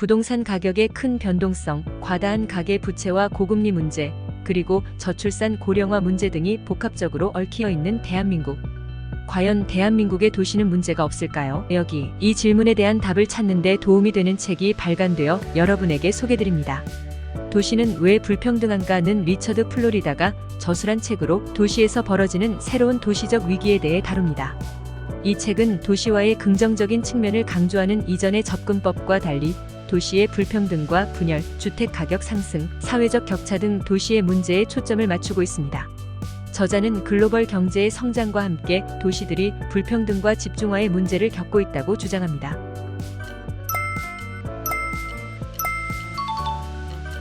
부동산 가격의 큰 변동성, 과다한 가계 부채와 고금리 문제, 그리고 저출산 고령화 문제 등이 복합적으로 얽혀 있는 대한민국. 과연 대한민국의 도시는 문제가 없을까요? 여기 이 질문에 대한 답을 찾는 데 도움이 되는 책이 발간되어 여러분에게 소개드립니다. 도시는 왜 불평등한가는 리처드 플로리다가 저술한 책으로 도시에서 벌어지는 새로운 도시적 위기에 대해 다룹니다. 이 책은 도시와의 긍정적인 측면을 강조하는 이전의 접근법과 달리 도시의 불평등과 분열, 주택 가격 상승, 사회적 격차 등 도시의 문제에 초점을 맞추고 있습니다. 저자는 글로벌 경제의 성장과 함께 도시들이 불평등과 집중화의 문제를 겪고 있다고 주장합니다.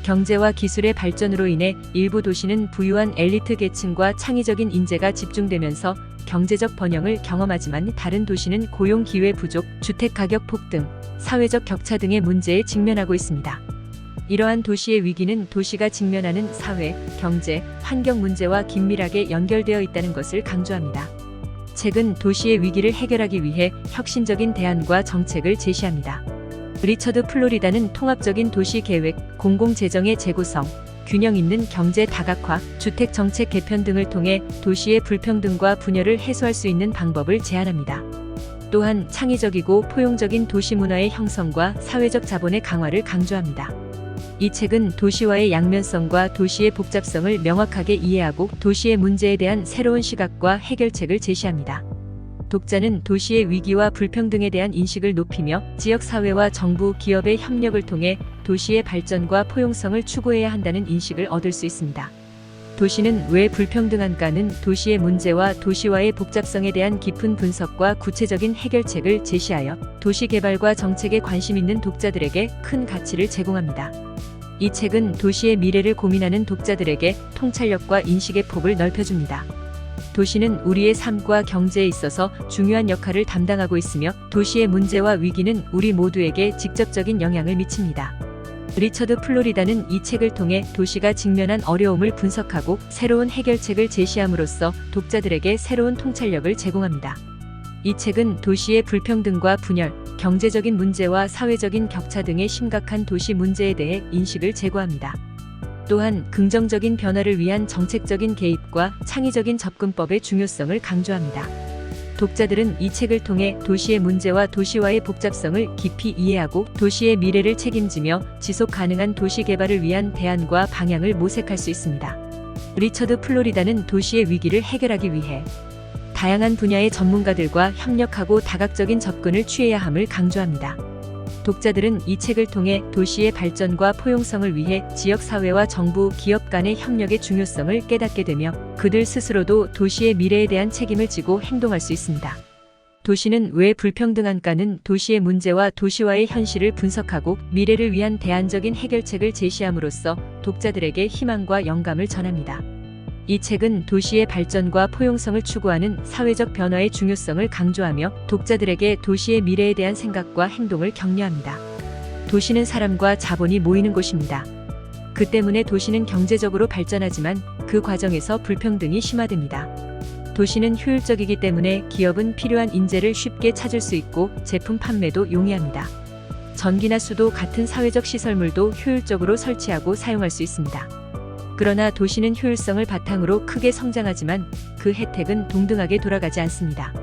경제와 기술의 발전으로 인해 일부 도시는 부유한 엘리트 계층과 창의적인 인재가 집중되면서 경제적 번영을 경험하지만 다른 도시는 고용 기회 부족, 주택 가격 폭등, 사회적 격차 등의 문제에 직면하고 있습니다. 이러한 도시의 위기는 도시가 직면하는 사회, 경제, 환경 문제와 긴밀하게 연결되어 있다는 것을 강조합니다. 책은 도시의 위기를 해결하기 위해 혁신적인 대안과 정책을 제시합니다. 리처드 플로리다는 통합적인 도시 계획, 공공 재정의 재구성, 균형 있는 경제 다각화, 주택 정책 개편 등을 통해 도시의 불평등과 분열을 해소할 수 있는 방법을 제안합니다. 또한 창의적이고 포용적인 도시 문화의 형성과 사회적 자본의 강화를 강조합니다. 이 책은 도시와의 양면성과 도시의 복잡성을 명확하게 이해하고 도시의 문제에 대한 새로운 시각과 해결책을 제시합니다. 독자는 도시의 위기와 불평등에 대한 인식을 높이며 지역 사회와 정부, 기업의 협력을 통해 도시의 발전과 포용성을 추구해야 한다는 인식을 얻을 수 있습니다. 도시는 왜 불평등한가는 도시의 문제와 도시와의 복잡성에 대한 깊은 분석과 구체적인 해결책을 제시하여 도시 개발과 정책에 관심 있는 독자들에게 큰 가치를 제공합니다. 이 책은 도시의 미래를 고민하는 독자들에게 통찰력과 인식의 폭을 넓혀줍니다. 도시는 우리의 삶과 경제에 있어서 중요한 역할을 담당하고 있으며 도시의 문제와 위기는 우리 모두에게 직접적인 영향을 미칩니다. 리처드 플로리다는 이 책을 통해 도시가 직면한 어려움을 분석하고 새로운 해결책을 제시함으로써 독자들에게 새로운 통찰력을 제공합니다. 이 책은 도시의 불평등과 분열, 경제적인 문제와 사회적인 격차 등의 심각한 도시 문제에 대해 인식을 제고합니다. 또한 긍정적인 변화를 위한 정책적인 개입과 창의적인 접근법의 중요성을 강조합니다. 독자들은 이 책을 통해 도시의 문제와 도시와의 복잡성을 깊이 이해하고 도시의 미래를 책임지며 지속 가능한 도시 개발을 위한 대안과 방향을 모색할 수 있습니다. 리처드 플로리다는 도시의 위기를 해결하기 위해 다양한 분야의 전문가들과 협력하고 다각적인 접근을 취해야 함을 강조합니다. 독자들은 이 책을 통해 도시의 발전과 포용성을 위해 지역사회와 정부, 기업 간의 협력의 중요성을 깨닫게 되며 그들 스스로도 도시의 미래에 대한 책임을 지고 행동할 수 있습니다. 도시는 왜 불평등한가는 도시의 문제와 도시와의 현실을 분석하고 미래를 위한 대안적인 해결책을 제시함으로써 독자들에게 희망과 영감을 전합니다. 이 책은 도시의 발전과 포용성을 추구하는 사회적 변화의 중요성을 강조하며 독자들에게 도시의 미래에 대한 생각과 행동을 격려합니다. 도시는 사람과 자본이 모이는 곳입니다. 그 때문에 도시는 경제적으로 발전하지만 그 과정에서 불평등이 심화됩니다. 도시는 효율적이기 때문에 기업은 필요한 인재를 쉽게 찾을 수 있고 제품 판매도 용이합니다. 전기나 수도 같은 사회적 시설물도 효율적으로 설치하고 사용할 수 있습니다. 그러나 도시는 효율성을 바탕으로 크게 성장하지만 그 혜택은 동등하게 돌아가지 않습니다.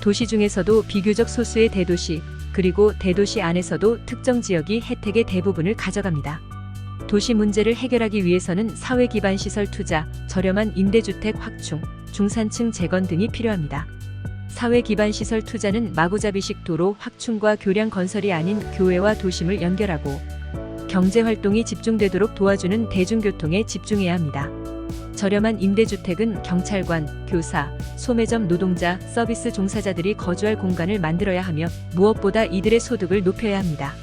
도시 중에서도 비교적 소수의 대도시, 그리고 대도시 안에서도 특정 지역이 혜택의 대부분을 가져갑니다. 도시 문제를 해결하기 위해서는 사회 기반 시설 투자, 저렴한 임대주택 확충, 중산층 재건 등이 필요합니다. 사회 기반 시설 투자는 마구잡이식 도로 확충과 교량 건설이 아닌 교외와 도심을 연결하고 경제 활동이 집중되도록 도와주는 대중교통에 집중해야 합니다. 저렴한 임대주택은 경찰관, 교사, 소매점 노동자, 서비스 종사자들이 거주할 공간을 만들어야 하며 무엇보다 이들의 소득을 높여야 합니다.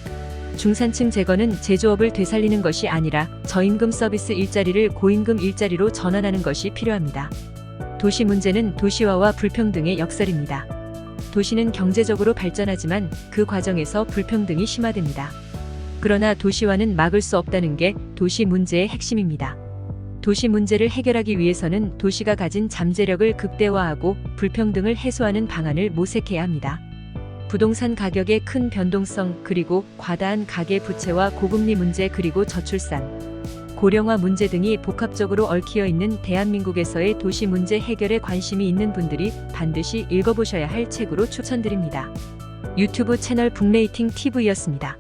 중산층 재건은 제조업을 되살리는 것이 아니라 저임금 서비스 일자리를 고임금 일자리로 전환하는 것이 필요합니다. 도시 문제는 도시화와 불평등의 역설입니다. 도시는 경제적으로 발전하지만 그 과정에서 불평등이 심화됩니다. 그러나 도시화는 막을 수 없다는 게 도시 문제의 핵심입니다. 도시 문제를 해결하기 위해서는 도시가 가진 잠재력을 극대화하고 불평등을 해소하는 방안을 모색해야 합니다. 부동산 가격의 큰 변동성 그리고 과다한 가계 부채와 고금리 문제 그리고 저출산, 고령화 문제 등이 복합적으로 얽히어 있는 대한민국에서의 도시 문제 해결에 관심이 있는 분들이 반드시 읽어보셔야 할 책으로 추천드립니다. 유튜브 채널 북레이팅 TV였습니다.